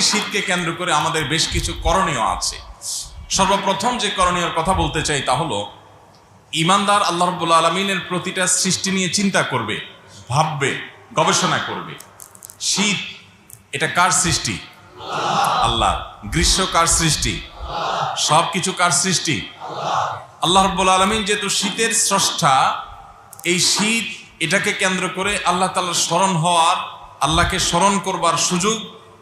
সেই শীতকে কেন্দ্র করে আমাদের বেশ কিছু করণীয় আছে। সর্বপ্রথম যে করণীয় কথা বলতে চাই তা হলো, ইমানদার আল্লাহ রব্বুল আলমিনের প্রতিটা সৃষ্টি নিয়ে চিন্তা করবে, ভাববে, গবেষণা করবে। শীত, এটা কার সৃষ্টি? আল্লাহ। গ্রীষ্ম কার সৃষ্টি? সব কিছু কার সৃষ্টি? আল্লাহ রব্বুল আলমিন যেহেতু শীতের স্রষ্টা, এই শীত এটাকে কেন্দ্র করে আল্লাহ তালার স্মরণ হওয়ার, আল্লাহকে স্মরণ করবার সুযোগ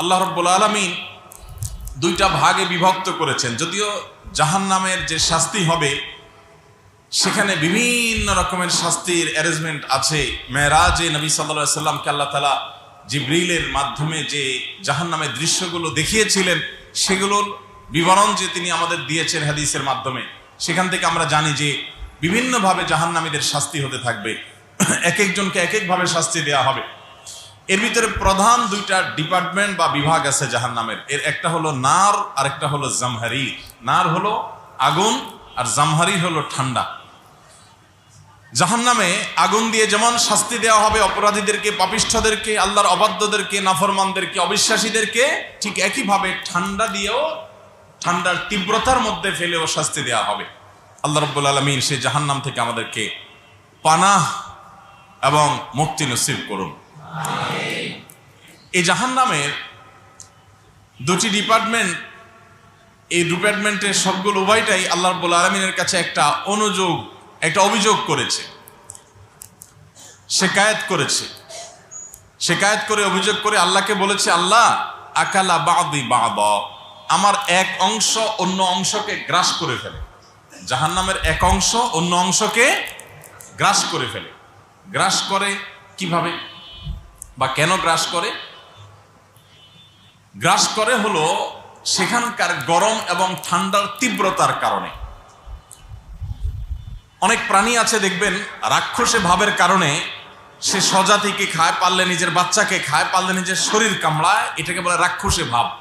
আল্লাহ রব্বুল আলমিন দুইটা ভাগে বিভক্ত করেছেন। যদিও জাহান্নামের যে শাস্তি হবে, সেখানে বিভিন্ন রকমের শাস্তির অ্যারেঞ্জমেন্ট আছে। মেয়েরাজে নবী সাল্লা সাল্লামকে আল্লাহ তালা জিব্রিলের মাধ্যমে যে জাহান্নামের দৃশ্যগুলো দেখিয়েছিলেন, সেগুলোর বিবরণ যে তিনি আমাদের দিয়েছেন হাদিসের মাধ্যমে, সেখান থেকে আমরা জানি যে বিভিন্নভাবে জাহান্নামীদের শাস্তি হতে থাকবে। এক একজনকে এক একভাবে শাস্তি দেওয়া হবে। এর ভিতরে প্রধান দুইটা ডিপার্টমেন্ট বা বিভাগ আছে জাহান্নামের। এর একটা হলো নার আর একটা হলো জামহারি। নার হলো আগুন আর জামহারি হলো ঠান্ডা। জাহান্নামে আগুন দিয়ে যেমন শাস্তি দেওয়া হবে অপরাধীদেরকে, পাপিষ্ঠদেরকে, আল্লাহর অবাধ্যদেরকে, নাফরমানদেরকে, অবিশ্বাসীদেরকে, ঠিক একইভাবে ঠান্ডা দিয়েও ঠান্ডার তীব্রতার মধ্যে ফেলেও শাস্তি দেওয়া হবে। আল্লাহ রব্বুল আলমিন সে জাহান্নাম থেকে আমাদেরকে পানাহ এবং মুক্তি নসিব করুন। এই জাহান নামের দুটি ডিপার্টমেন্ট এই ডিপার্টমেন্টের সবগুলো উভয়টাই আল্লাহ রব্বুল আলমিনের কাছে একটা অনুযোগ, একটা অভিযোগ করেছে। শেকায়ত করেছে। শেকায়ত করে, অভিযোগ করে আল্লাহকে বলেছে, আল্লাহ, আকালা বাদি বাদ, আমার এক অংশ অন্য অংশকে গ্রাস করে ফেলে। জাহান নামের এক অংশ অন্য অংশকে গ্রাস করে ফেলে। গ্রাস করে কীভাবে বা কেন গ্রাস করে? গ্রাস করে হলো সেখানকার গরম এবং ঠান্ডার তীব্রতার কারণে। অনেক প্রাণী আছে দেখবেন, রাক্ষসে ভাবের কারণে সে স্বজাতিকে খায় পারলে নিজের বাচ্চাকে খায় পারলে নিজের শরীর কামড়ায়, এটাকে বলে রাক্ষসে ভাব।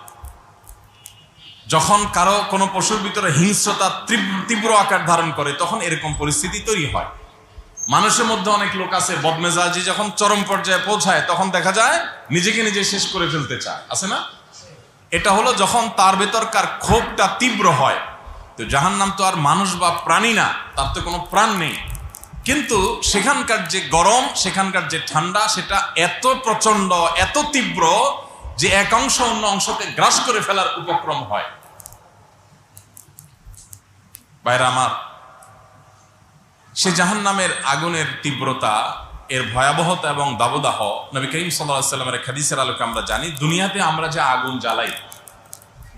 যখন কারও কোনো পশুর ভিতরে হিংস্রতা তীব্র- আকার ধারণ করে, তখন এরকম পরিস্থিতি তৈরি হয়। মানুষের মধ্যে অনেক লোক আছে, বদমেজাজি, যখন চরম পর্যায়ে পৌঁছায়, তখন দেখা যায় নিজেকে নিজে শেষ করে ফেলতে চায়। আছে না? এটা হলো যখন তার ভেতরকার ক্ষোভটা তীব্র হয়। তো জাহান নাম তো আর মানুষ বা প্রাণী না, তার তো কোনো প্রাণ নেই। কিন্তু সেখানকার যে গরম, সেখানকার যে ঠান্ডা, সেটা এত প্রচণ্ড এত তীব্র যে এক অংশ অন্য অংশকে গ্রাস করে ফেলার উপক্রম হয়। বাইরে আমার, সে জাহান নামের আগুনের তীব্রতা এর ভয়াবহতা এবং দাবদাহ নবী করিম সাল্লাহ সাল্লামের খাদিসের আলোকে আমরা জানি, দুনিয়াতে আমরা যে আগুন জ্বালাই,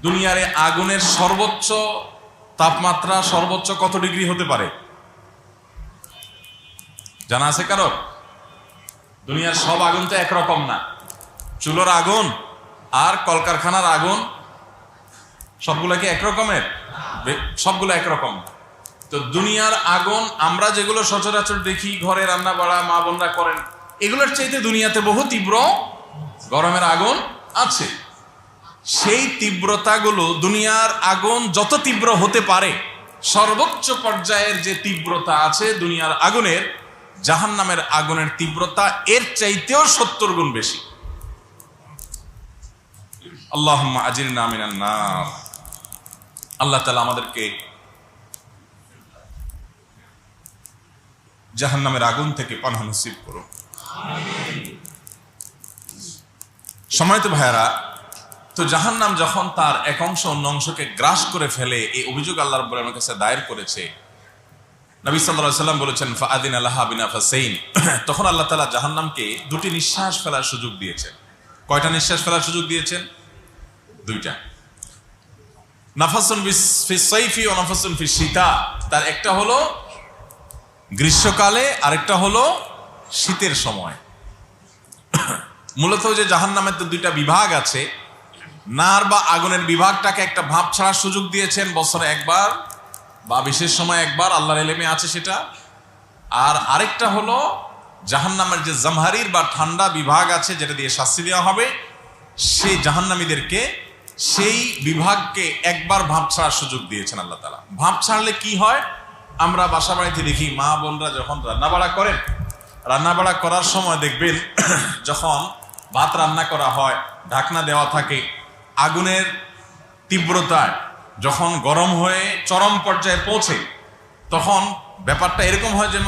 দুনিয়ারে আগুনের সর্বোচ্চ তাপমাত্রা সর্বোচ্চ কত ডিগ্রি হতে পারে? জানা আছে কারও? দুনিয়ার সব আগুন তো একরকম না। চুলোর আগুন আর কলকারখানার আগুন সবগুলা কি একরকমের? সবগুলো একরকম। তো দুনিয়ার আগুন, আমরা যেগুলো সচরাচর দেখি, ঘরে রান্না বাড়া, মা বোনরা করেন, এগুলোর চাইতে দুনিয়াতে বহু তীব্র গরমের আগুন আছে। সেই তীব্রতাগুলো দুনিয়ার আগুন যত তীব্র হতে পারে, সর্বোচ্চ পর্যায়ের যে তীব্রতা আছে দুনিয়ার আগুনের জাহান নামের আগুনের তীব্রতা এর চাইতেও সত্তর গুণ বেশি। আল্লাহ আজির নামিনান নার। আল্লাহ তালা আমাদেরকে জাহান নামের আগুন থেকে পানাহ নসিব করুন সময় তো ভাইয়ারা, তো জাহান নাম যখন তার এক অংশ অন্য অংশকে গ্রাস করে ফেলে, এই অভিযোগ আল্লাহ রব্বুল আলমের কাছে দায়ের করেছে। নবী সাল্লাহ সাল্লাম বলেছেন ফাদিন আল্লাহ বিনা ফাসাইন তখন আল্লাহ তালা জাহান্নামকে দুটি নিঃশ্বাস ফেলার সুযোগ দিয়েছেন। কয়টা নিঃশ্বাস ফেলার সুযোগ দিয়েছেন? দুইটা। নাফাসুন ফি সাইফি ও নাফাসুন ফি শীতা তার একটা হলো গ্রীষ্মকালে আরেকটা হলো শীতের সময়। মূলত যে জাহান নামের তো দুইটা বিভাগ আছে, নার বা আগুনের বিভাগটাকে একটা ভাব ছাড়ার সুযোগ দিয়েছেন বছরে একবার বা বিশেষ সময় একবার, আল্লাহর এলেমে আছে সেটা। আর আরেকটা হলো জাহান্নামের যে জামহারির বা ঠান্ডা বিভাগ আছে যেটা দিয়ে শাস্তি দেওয়া হবে, সেই জাহান্নামীদেরকে সেই বিভাগকে একবার ভাব ছাড়ার সুযোগ দিয়েছেন আল্লাহ তালা ভাব ছাড়লে কি হয়? আমরা বাসা বাড়িতে দেখি মা বোনরা যখন রান্নাবাড়া করেন, রান্নাবাড়া করার সময় দেখবেন যখন ভাত রান্না করা হয়, ঢাকনা দেওয়া থাকে, আগুনের তীব্রতায় যখন গরম হয়ে চরম পর্যায়ে পৌঁছে, তখন ব্যাপারটা এরকম হয় যেন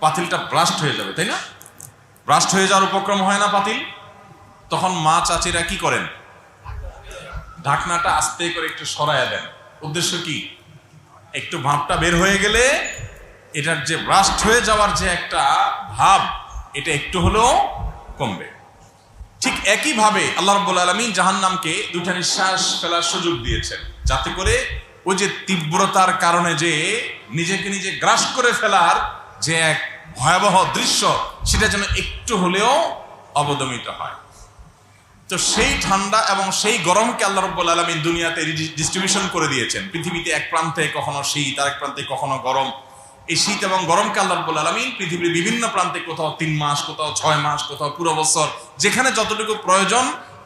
পাতিলটা ব্লাস্ট হয়ে যাবে, তাই না? ব্লাস্ট হয়ে যাওয়ার উপক্রম হয় না পাতিল? তখন মা চাচিরা কি করেন? ঢাকনাটা আস্তে করে একটু সরাইয়া দেন। উদ্দেশ্য কি? একটু ভাবটা বের হয়ে গেলে এটার যে ব্রাস্ট হয়ে যাওয়ার যে একটা ভাব, এটা একটু হলেও কমবে। ঠিক একইভাবে আল্লাহ রব্বুল আলমী জাহান্নামকে দুটা নিঃশ্বাস ফেলার সুযোগ দিয়েছেন, যাতে করে ওই যে তীব্রতার কারণে যে নিজেকে নিজে গ্রাস করে ফেলার যে এক ভয়াবহ দৃশ্য, সেটা যেন একটু হলেও অবদমিত হয়। তো সেই ঠান্ডা এবং সেই গরমকে আল্লাহ রব্বুল আলমী দুনিয়াতে ডিস্ট্রিবিউশন করে দিয়েছেন। পৃথিবীতে এক প্রান্তে কখনো শীত আর এক প্রান্তে কখনো গরম। এই শীত এবং গরমকে আল্লাহ রব্বুল আলমী পৃথিবীর বিভিন্ন প্রান্তে কোথাও তিন মাস, কোথাও ছয় মাস, কোথাও পুরো বছর, যেখানে যতটুকু প্রয়োজন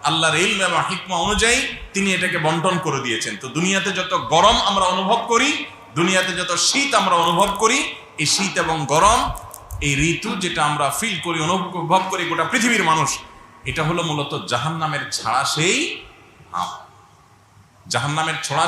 আল্লাহর ইলম এবং হিকমা অনুযায়ী তিনি এটাকে বন্টন করে দিয়েছেন। তো দুনিয়াতে যত গরম আমরা অনুভব করি, দুনিয়াতে যত শীত আমরা অনুভব করি, এই শীত এবং গরম, এই ঋতু যেটা আমরা ফিল করি, অনুভব করি, গোটা পৃথিবীর মানুষ এটা হলো মূলত জাহান্নামের ছাড়া সেই জাহান্নামের ছড়া